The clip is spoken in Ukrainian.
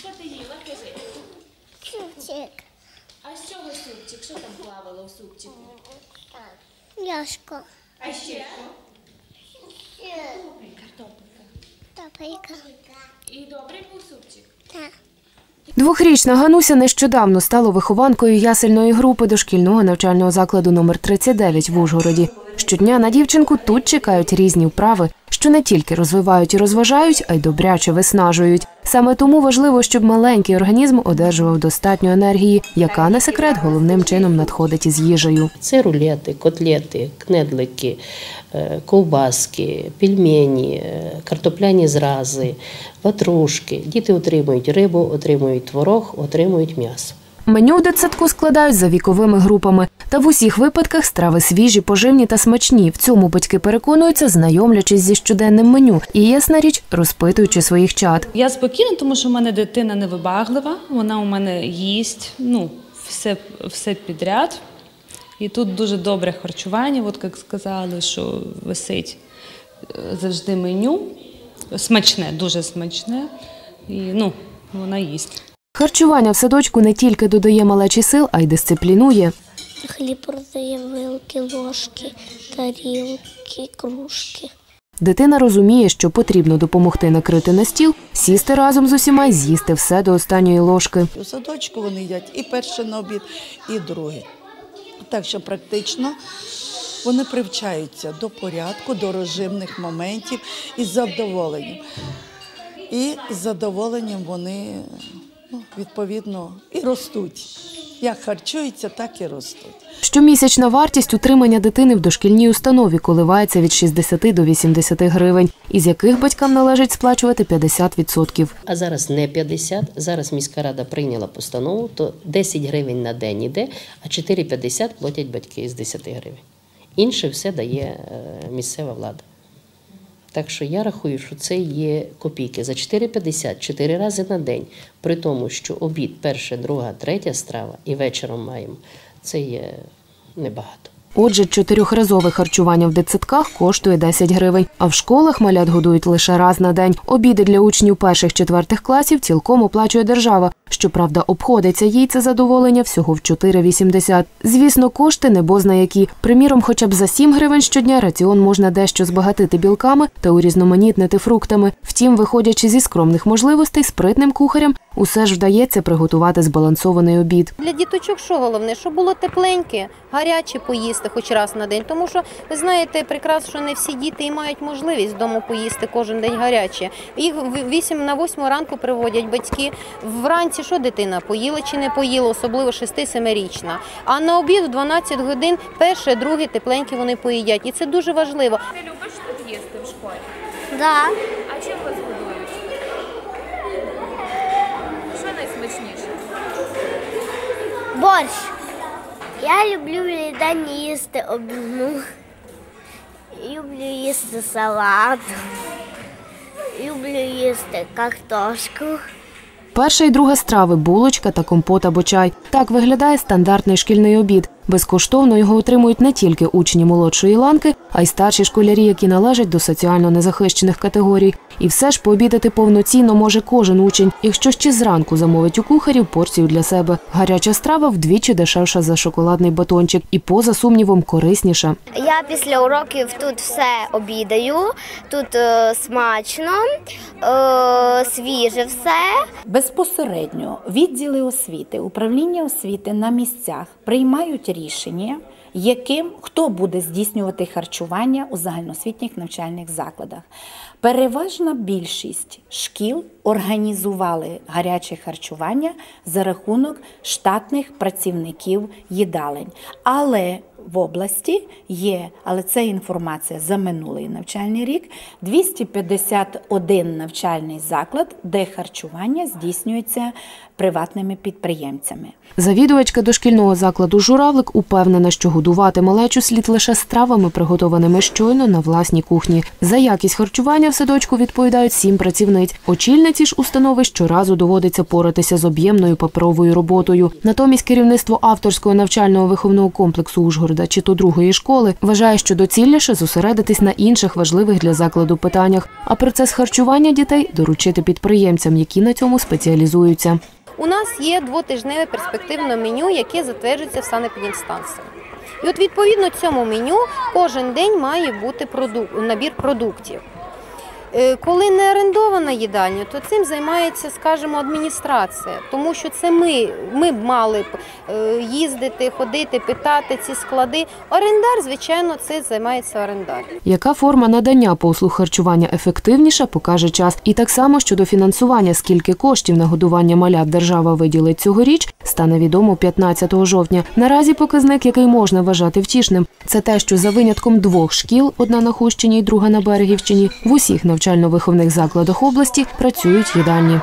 Що ти їла? Кажи. Чучик. А з чого супчик? Що там плавало в супчику? Яшко. А ще? Тапайка. І добрий був супчик? Так. Двохрічна Гануся нещодавно стала вихованкою ясельної групи дошкільного навчального закладу номер 39 в Ужгороді. Щодня на дівчинку тут чекають різні вправи, що не тільки розвивають і розважають, а й добряче виснажують. Саме тому важливо, щоб маленький організм одержував достатньо енергії, яка не секрет головним чином надходить із їжею. Це рулети, котлети, кнедлики, е, ковбаски, пельмені, е, картопляні зрази, ватрушки. Діти отримують рибу, отримують творог, отримують м'ясо. Меню в дитсадку складають за віковими групами. Та в усіх випадках страви свіжі, поживні та смачні. В цьому батьки переконуються, знайомлячись зі щоденним меню. І ясна річ, розпитуючи своїх чад. Я спокійна, тому що в мене дитина невибаглива, вона у мене їсть ну, все, все підряд. І тут дуже добре харчування, от як сказали, що висить е, завжди меню. Смачне, дуже смачне. І ну, вона їсть. Харчування в садочку не тільки додає малечі сил, а й дисциплінує. Хліб продає вилки, ложки, тарілки, кружки. Дитина розуміє, що потрібно допомогти накрити на стіл, сісти разом з усіма й з'їсти все до останньої ложки. У садочку вони їдять і перше на обід, і друге. Так що практично вони привчаються до порядку, до режимних моментів із задоволенням. І з задоволенням вони ну, відповідно і ростуть. Як харчуються, так і ростуть. Щомісячна вартість утримання дитини в дошкільній установі коливається від 60 до 80 гривень, із яких батькам належить сплачувати 50%. А зараз не 50, зараз міська рада прийняла постанову, то 10 гривень на день іде, а 4,50 платять батьки з 10 гривень. Інше все дає е, місцева влада. Так що я рахую, що це є копійки. За 4,50 4 рази на день, при тому, що обід, перша, друга, третя страва і вечором маємо, це є небагато. Отже, чотирьохразове харчування в дитсадках коштує 10 гривень, а в школах малят годують лише раз на день. Обіди для учнів перших-четвертих класів цілком оплачує держава. Щоправда, обходиться їй це задоволення всього в 4,80. Звісно, кошти не бозна які. Приміром, хоча б за 7 гривень щодня раціон можна дещо збагатити білками та урізноманітнити фруктами. Втім, виходячи зі скромних можливостей, спритним кухарям усе ж вдається приготувати збалансований обід. Для діточок що головне, щоб було тепленьке, гаряче поїсти хоч раз на день. Тому що ви знаєте прекрасно, що не всі діти і мають можливість вдома поїсти кожен день гаряче. Їх в 8 на 8 ранку приводять батьки. Вранці що дитина поїла чи не поїла, особливо 6-7-річна. А на обід в 12 годин перше, друге тепленьке вони поїдять. І це дуже важливо. Ти любиш тут їсти в школі? Да. А чим вас годують? Що найсмачніше? Борщ. Я люблю день їсти обну. Люблю їсти салат. Люблю їсти картошку. Перша і друга страви булочка та компот або чай. Так виглядає стандартний шкільний обід. Безкоштовно його отримують не тільки учні молодшої ланки, а й старші школярі, які належать до соціально незахищених категорій. І все ж пообідати повноцінно може кожен учень, якщо ще зранку замовить у кухарів порцію для себе. Гаряча страва вдвічі дешевша за шоколадний батончик і, поза сумнівом, корисніша. Я після уроків тут все обідаю, тут е, смачно, е, свіже все. Безпосередньо відділи освіти, управління освіти на місцях приймають рішення, рішення яким хто буде здійснювати харчування у загальноосвітніх навчальних закладах. Переважна більшість шкіл організували гаряче харчування за рахунок штатних працівників їдалень. Але в області є, але це інформація за минулий навчальний рік, 251 навчальний заклад, де харчування здійснюється приватними підприємцями. Завідувачка дошкільного закладу Журавлик упевнена, що годувати малечу слід лише стравами, приготованими щойно на власній кухні. За якість харчування в садочку відповідають сім працівниць. Очільниці ж установи щоразу доводиться поратися з об'ємною паперовою роботою. Натомість керівництво авторського навчального виховного комплексу Ужгорода чи то другої школи вважає, що доцільніше зосередитись на інших важливих для закладу питаннях, а процес харчування дітей доручити підприємцям, які на цьому спеціалізуються. У нас є двотижневе перспективне меню, яке затверджується в санепідемстанції. І от відповідно цьому меню кожен день має бути продук- набір продуктів. Е, Коли не орендована їдальня, то цим займається, скажімо, адміністрація, тому що це ми, ми б мали б е, їздити, ходити, питати ці склади. Орендар, звичайно, це займається орендар. Яка форма надання послуг харчування ефективніша, покаже час. І так само щодо фінансування, скільки коштів на годування малят держава виділить цьогоріч, стане відомо 15 жовтня. Наразі показник, який можна вважати втішним, це те, що за винятком двох шкіл, одна на Хущині і друга на Берегівщині, в усіх навчально-виховних закладах області працюють їдальні.